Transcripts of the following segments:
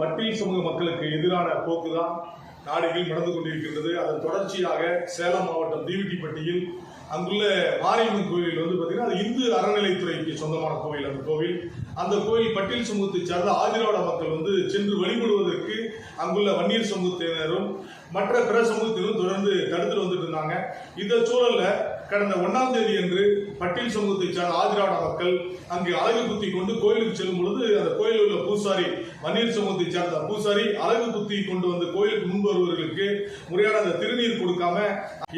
பட்டியல் சமூக மக்களுக்கு எதிரான போக்குதான் நாடுகளில் நடந்து கொண்டிருக்கின்றது. அதன் தொடர்ச்சியாக சேலம் மாவட்டம் தீவிட்டிப்பட்டியில் அங்குள்ள மாரியம்மன் கோயில் வந்து பார்த்தீங்கன்னா அது இந்து அறநிலைத்துறைக்கு சொந்தமான கோவில் அந்த கோவில். அந்த கோயில் பட்டியல் சமூகத்தை சார்ந்த ஆதிராவிட மக்கள் வந்து சென்று வழிபடுவதற்கு அங்குள்ள வன்னியர் சமூகத்தினரும் மற்ற பிற சமூகத்தினரும் தொடர்ந்து தடுத்துட்டு வந்துட்டு இருந்தாங்க. இந்த சூழல்ல கடந்த ஒன்றாம் தேதி அன்று பட்டியல் சமூகத்தை சார்ந்த ஆதிராட மக்கள் அங்கு அழகு குத்தி கொண்டு கோயிலுக்கு செல்லும் பொழுது அந்த கோயிலில் உள்ள பூசாரி வன்னியர் சமூகத்தை சார்ந்த பூசாரி அழகு குத்தி கொண்டு வந்து கோயிலுக்கு முன்பு வருவர்களுக்கு முறையான அந்த திருநீர் கொடுக்காம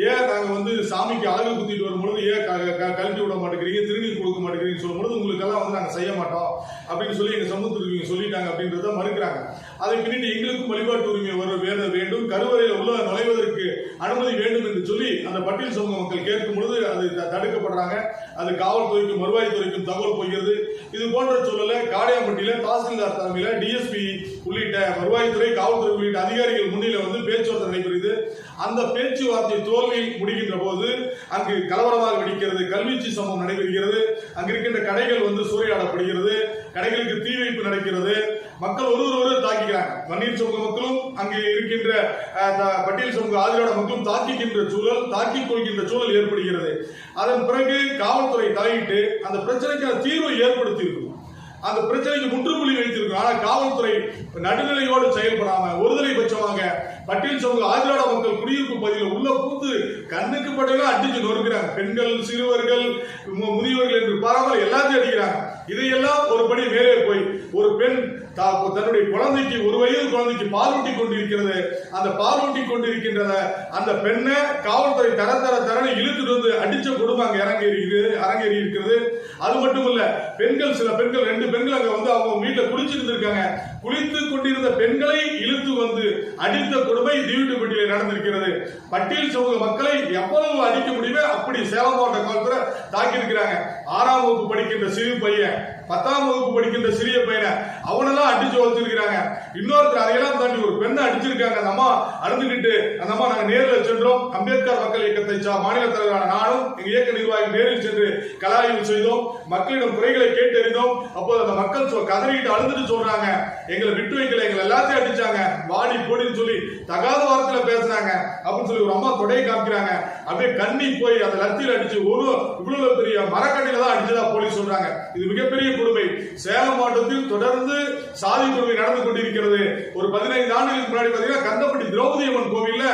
ஏன் நாங்கள் வந்து சாமிக்கு அழகு குத்திட்டு வரும்பொழுது ஏன் கழட்டி விட மாட்டேங்கிறீங்க திருநீர் கொடுக்க மாட்டேங்கிறீங்கன்னு சொல்லும் பொழுது உங்களுக்கெல்லாம் வந்து நாங்கள் செய்ய மாட்டோம் அப்படின்னு சொல்லி எங்கள் சமூகத்திற்கு சொல்லிட்டாங்க அப்படின்றத மறுக்கிறாங்க. அதை பின்னிட்டு எங்களுக்கும் வழிபாட்டு உரிமை வர வேண்டும் கருவறையில் உள்ள நுழைவதற்கு அனுமதி வேண்டும் என்று சொல்லி அந்த பட்டியல் சமூக மக்கள் கேட்கும் பொழுது அது த- தடுக்கப்படுறாங்க. அது காவல்துறைக்கும் வருவாய்த்துறைக்கும் தகவல் போகிறது இது போன்ற சூழலில் காடையாம்பட்டியில தாசில்தார் தலைமையில டிஎஸ்பி உள்ளிட்ட வருவாய்த்துறை காவல்துறை உள்ளிட்ட அதிகாரிகள் முன்னிலை வந்து பேச்சுவார்த்தை நடைபெறுகிறது. அந்த பேச்சுவார்த்தை தோல்வியில் முடிகின்ற போது அங்கு கலவரமாக வெடிக்கிறது கல்வீச்சு சம்பவம் நடைபெறுகிறது. அங்கு இருக்கின்ற கடைகள் வந்து சூறையாடப்படுகிறது. கடைகளுக்கு தீ வைப்பு நடக்கிறது. மக்கள் ஒருவர் ஒருவர் தாக்கிக்கிறாங்க. வன்னியர் சமூக மக்களும் அங்கே இருக்கின்ற த- பட்டியல் சமூக ஆதரவாள மக்களும் தாக்கிக்கின்ற சூழல் தாக்கிக் கொள்கின்ற சூழல் ஏற்படுகிறது. அதன் பிறகு காவல்துறை தலையிட்டு அந்த பிரச்சனைக்கான தீர்வை ஏற்படுத்தி அந்த பிரச்சனைக்கு முற்றுப்புள்ளி வைத்திருக்கும். ஆனா காவல்துறை நடுநிலையோடு செயல்படாம ஒருதலை பட்சமாக பட்டியல் சமூக ஆதிராட மக்கள் குடியிருப்பு பகுதியில் உள்ள பூத்து கண்ணுக்கு பட்டெல்லாம் அடிச்சு நொறுக்கிறாங்க. பெண்கள் சிறுவர்கள் முதியவர்கள் என்று பாராமல் எல்லாத்தையும் அடிக்கிறாங்க. இதையெல்லாம் ஒரு படி மேலே போய் ஒரு பெண் தா- தன்னுடைய குழந்தைக்கு ஒரு வயது குழந்தைக்கு பாலூட்டி கொண்டிருக்கிறது. அந்த பாலூட்டி கொண்டிருக்கின்றத அந்த பெண்ணை காவல்துறை தர தர தரன்னு இழுத்துட்டு வந்து அடிச்ச குடும்பம் அங்கே இறங்கி இருக்குது அரங்கேறி இருக்கிறது அது மட்டும் இல்ல பெண்கள் சில பெண்கள் ரெண்டு பெண்கள் அங்க வந்து அவங்க வீட்டில் குளிச்சிட்டு இருக்காங்க குளித்து கொண்டிருந்த பெண்களை இழுத்து வந்து அடித்த கொடுமை தீவிட்டுப்பட்டியில் நடந்திருக்கிறது. பட்டியல் சமூக மக்களை எவ்வளவு அடிக்க முடியுமோ அப்படி சேலம் மாவட்ட காவல்துறை தாக்கி இருக்கிறாங்க ஆறாம் வகுப்பு படிக்கின்ற சிறு பையன் பத்தாம் வகுப்பு படிக்கின்ற சிறிய பையனை அவனெல்லாம் அடிச்சு வச்சிருக்கிறாங்க இன்னொருத்தர் அதையெல்லாம் தாண்டி ஒரு பெண்ணை அடிச்சிருக்காங்க. அந்த அம்மா அழுதுகிட்டு அந்த அம்மா நாங்க நேரில் சென்றோம். அம்பேத்கர் மக்கள் இயக்கத்தை மாநில தலைவரான நானும் எங்க இயக்க நிர்வாகி நேரில் சென்று கலாய்வு செய்தோம். மக்களிடம் குறைகளை கேட்டறிந்தோம் அப்போது அந்த மக்கள் சொ- கதறிட்டு அழுதுட்டு சொல்றாங்க. எங்களை விட்டு வைக்கல எங்களை எல்லாத்தையும் அடிச்சாங்க. வாடி போடின்னு சொல்லி தகாத வாரத்தில் பேசுனாங்க அப்படின்னு சொல்லி ஒரு அம்மா தொடையை காமிக்கிறாங்க. அப்படியே கண்ணி போய் அந்த லத்தியில் அடிச்சு ஒரு இவ்வளவு பெரிய மரக்கண்ணில தான் அடிச்சதா போலீஸ் சொல்றாங்க. இது மிகப்பெரிய கொடுமை. சேலம் மாவட்டத்தில் தொடர்ந்து சாதி கொடுமை நடந்து கொண்டிருக்கிறது. ஒரு பதினைந்து ஆண்டுகளுக்கு முன்னாடி பாத்தீங்கன்னா கந்தப்பட்டி திரௌபதி அம்மன் கோவில்ல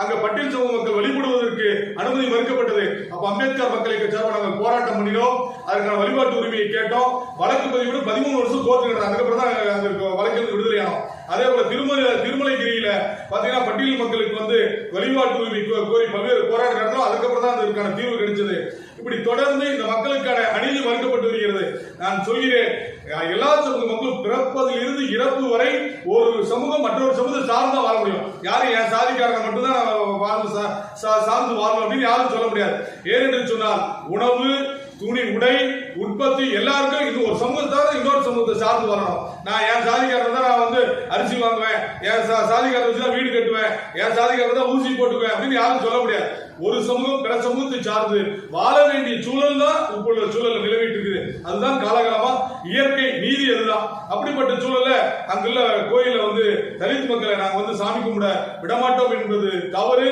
அங்க பட்டியல் சமூக மக்கள் வழிபடுவதற்கு அனுமதி மறுக்கப்பட்டது. அப்ப அம்பேத்கர் மக்களை சார்பாக நாங்கள் போராட்டம் பண்ணினோம். அதற்கான வழிபாட்டு உரிமையை கேட்டோம். வழக்கு பதிவு பதிமூணு வருஷம் கோர்த்து அதுக்கப்புறம் தான் அந்த வழக்கில் விடுதலையானோம். அதே போல திருமலை திருமலைகிரியில பாத்தீங்கன்னா பட்டியல் மக்களுக்கு வந்து வழிபாட்டு உரிமை கோரி பல்வேறு போராட்டம் நடந்தோம் அதுக்கப்புறம் தான் அதற்கான தீர்வு கிடைச்சது. இப்படி தொடர்ந்து இந்த மக்களுக்கான அநீதி மறுக்கப்பட்டு வருகிறது. நான் சொல்கிறேன் எல்லா சமூக மக்களும் பிறப்பதில் இருந்து இறப்பு வரை ஒரு சமூகம் மற்றொரு சமூகத்தை சார்ந்தா வாழ முடியும். யாரும் என் சாதிக்காரங்க மட்டும்தான் வாழ்ந்து சார்ந்து வாழணும் அப்படின்னு யாரும் சொல்ல முடியாது. ஏனென்று சொன்னால் உணவு துணி உடை உற்பத்தி எல்லாருக்கும் இது ஒரு சமூகத்தை இன்னொரு சமூகத்தை சார்ந்து வரணும். நான் என் சாதிக்காரன் தான் நான் வந்து அரிசி வாங்குவேன். என் சா- சாதிக்காரன் வச்சு தான் வீடு கட்டுவேன். என் சாதிக்காரன் தான் ஊசி போட்டுக்குவேன் அப்படின்னு யாரும் சொல்ல முடியாது. ஒரு சமூகம் பிற சமூகத்தை சார்ந்து வாழ வேண்டிய சூழல் தான் இப்போ உள்ள சூழல் நிலவிட்டு இருக்குது அதுதான் காலகாலமா இயற்கை நீதி அதுதான். அப்படிப்பட்ட சூழல்ல அங்குள்ள கோயில வந்து தலித் மக்களை நாங்கள் வந்து சாமி கும்பிட விடமாட்டோம் என்பது தவறு.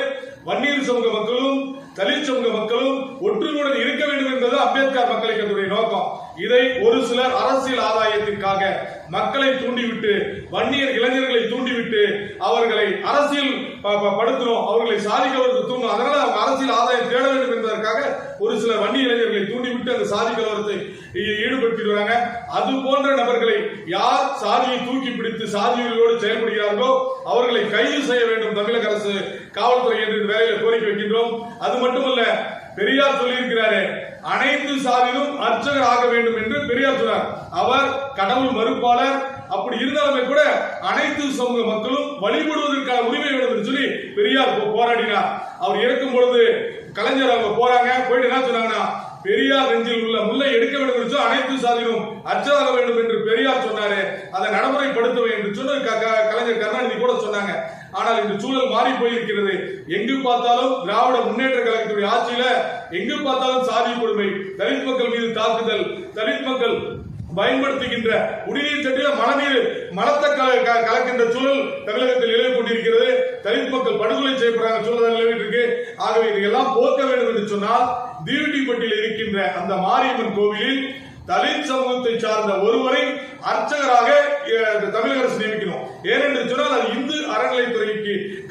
வன்னியர் சமூக மக்களும் தலித் சமூக மக்களும் ஒற்றுமையுடன் இருக்க வேண்டும் என்பது அம்பேத்கர் மக்களுக்கு நோக்கம். இதை ஒரு சிலர் அரசியல் மூலமாக மக்களை தூண்டிவிட்டு வன்னியர் இளைஞர்களை தூண்டிவிட்டு அவர்களை அரசியல் ப- படுத்தணும் அவர்களை சாதிக்கவருக்கு தூண்டும் அதனால அவங்க அரசியல் ஆதாயம் தேட வேண்டும் என்பதற்காக ஒரு சில வன்னி இளைஞர்களை தூண்டிவிட்டு அந்த சாதி கலவரத்தை ஈ- வராங்க. அது போன்ற நபர்களை யார் சாதியை தூக்கி பிடித்து சாதிகளோடு செயல்படுகிறார்களோ அவர்களை கைது செய்ய வேண்டும் தமிழக அரசு. காவல்துறை என்று வேலையில் கோரிக்கை வைக்கின்றோம். அது மட்டுமல்ல பெரியார் சொல்லியிருக்கிறாரு அனைத்து சாதியிலும் அர்ச்சகர் ஆக வேண்டும் என்று பெரியார் சொன்னார். அவர் கடவுள் மறுப்பாளர். அப்படி இருந்தாலுமே கூட அனைத்து சமூக மக்களும் வழிபடுவதற்கான உரிமை வேண்டும் என்று சொல்லி பெரியார் போ- போராடினார். அவர் இறக்கும் பொழுது கலைஞர் அவங்க போறாங்க. போயிட்டு என்ன சொன்னாங்கன்னா பெரியார் நெஞ்சில் உள்ள முல்லை எடுக்க வேண்டும் என்று அனைத்து சாதியிலும் அச்சராக வேண்டும் என்று பெரியார் சொன்னாரு. அதை நடைமுறைப்படுத்த வேண்டும் என்று சொன்ன கலைஞர் கருணாநிதி கூட சொன்னாங்க. ஆனால் இந்த சூழல் மாறி போயிருக்கிறது. எங்கு பார்த்தாலும் திராவிட முன்னேற்ற கழகத்துடைய ஆட்சியில எங்கு பார்த்தாலும் சாதி கொடுமை தலித் மக்கள் மீது தாக்குதல் தலித் மக்கள் பயன்படுத்துகின்ற குடிநீர் சட்டில மனநீர் மலத்தை கலக்கின்ற சூழல் தமிழகத்தில் நிலவி கொண்டிருக்கிறது. தலித் மக்கள் படுகொலை செய்யப்படுறாங்க சூழல் நிலவிட்டு இருக்கு. ஆகவே இதையெல்லாம் போக்க வேண்டும் என்று சொன்னால் தீவிட்டிப்பட்டியில் இருக்கின்ற அந்த மாரியம்மன் கோவிலில் தலித் சமூகத்தை சார்ந்த ஒருவரை அர்ச்சகராக இந்த தமிழக அரசு நியமிக்கணும். ஏனென்று சொன்னால் அது இந்து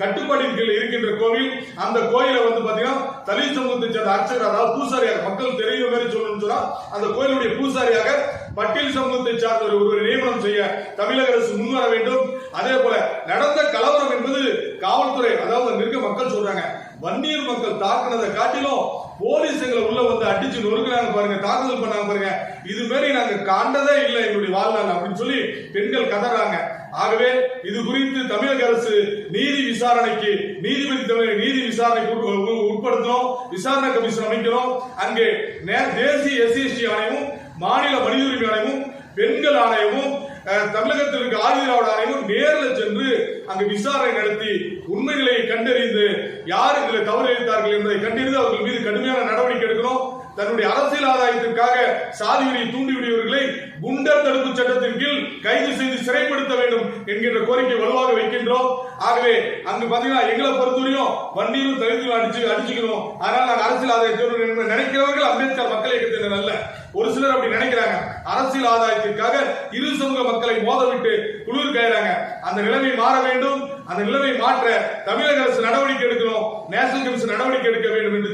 கட்டுப்பாடின் கீழ் இருக்கின்ற கோவில் அந்த கோயிலை வந்து பாத்தீங்கன்னா தலித் சமூகத்தை சேர்ந்த அர்ச்சகர் அதாவது பூசாரியாக மக்கள் தெரியும் மாதிரி சொல்லணும்னு சொன்னா அந்த கோயிலுடைய பூசாரியாக பட்டியல் சமூகத்தை சார்ந்த ஒரு ஒருவரை நியமனம் செய்ய தமிழக அரசு முன்வர வேண்டும். அதே போல நடந்த கலவரம் என்பது காவல்துறை அதாவது அங்க இருக்க மக்கள் சொல்றாங்க. வன்னியர் மக்கள் தாக்குனதை காட்டிலும் போலீஸ் எங்களை உள்ள வந்து அடிச்சு நொறுக்கிறாங்க பாருங்க தாக்குதல் பண்ணாங்க பாருங்க. இது மாதிரி நாங்க காண்டதே இல்லை எங்களுடைய வாழ்நாள் அப்படின்னு சொல்லி பெண்கள் கதறாங்க. ஆகவே இது குறித்து தமிழக அரசு நீதி விசாரணைக்கு நீதிபதி தலைவர் நீதி விசாரணைக்கு உட்படுத்தணும் விசாரணை கமிஷன் அமைக்கிறோம். அங்கே நே- தேசிய எஸ்சிஎஸ்டி ஆணையமும் மாநில மனித உரிமை ஆணையமும் பெண்கள் ஆணையமும் தமிழகத்தில் இருக்க ஆதிராவிட ஆணையம் நேரில் சென்று அங்கு விசாரணை நடத்தி உண்மை நிலையை கண்டறிந்து யார் இதில் தவறு இழைத்தார்கள் என்பதை கண்டறிந்து அவர்கள் மீது கடுமையான நடவடிக்கை எடுக்கணும். தன்னுடைய அரசியல் ஆதாயத்திற்காக சாதி தூண்டிவிடுவர்களை குண்டர் தடுப்பு சட்டத்தின் கீழ் கைது செய்து சிறைப்படுத்த வேண்டும் என்கின்ற கோரிக்கை வலுவாக வைக்கின்றோம். ஆகவே அங்கு பாத்தீங்கன்னா எங்களை பொறுத்தவரையும் வண்டியும் தலித்தும் அடிச்சு அடிச்சுக்கணும். அதனால நாங்கள் அரசியல் ஆதாயத்தை நினைக்கிறவர்கள் அம்பேத்கர் மக்கள் இயக்கத்தினர் அல்ல. ஒரு சிலர் அப்படி நினைக்கிறாங்க. அரசியல் ஆதாயத்திற்காக இரு சமூக மக்களை மோதவிட்டு குளிர் கயறாங்க. அந்த நிலைமை மாற வேண்டும். அந்த நிலைமை மாற்ற தமிழக அரசு நடவடிக்கை எடுக்கணும். நேஷனல் கமிஷன் நடவடிக்கை எடுக்க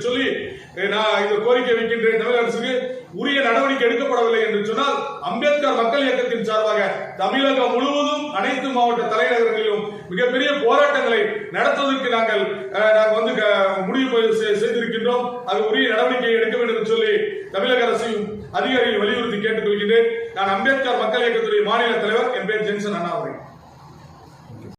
என்று சொல்லி நான் இந்த கோரிக்கை வைக்கின்றேன் தமிழக அரசுக்கு உரிய நடவடிக்கை எடுக்கப்படவில்லை என்று சொன்னால் அம்பேத்கர் மக்கள் இயக்கத்தின் சார்பாக தமிழகம் முழுவதும் அனைத்து மாவட்ட தலைநகரங்களிலும் மிகப்பெரிய போராட்டங்களை நடத்துவதற்கு நாங்கள் நாங்கள் வந்து முடிவு செய்திருக்கின்றோம். அது உரிய நடவடிக்கை எடுக்க வேண்டும் என்று சொல்லி தமிழக அரசையும் அதிகாரிகள் வலியுறுத்தி கேட்டுக்கொள்கின்றேன். நான் அம்பேத்கர் மக்கள் இயக்கத்துடைய மாநில தலைவர். என் பேர் ஜென்சன் அண்ணாதுரை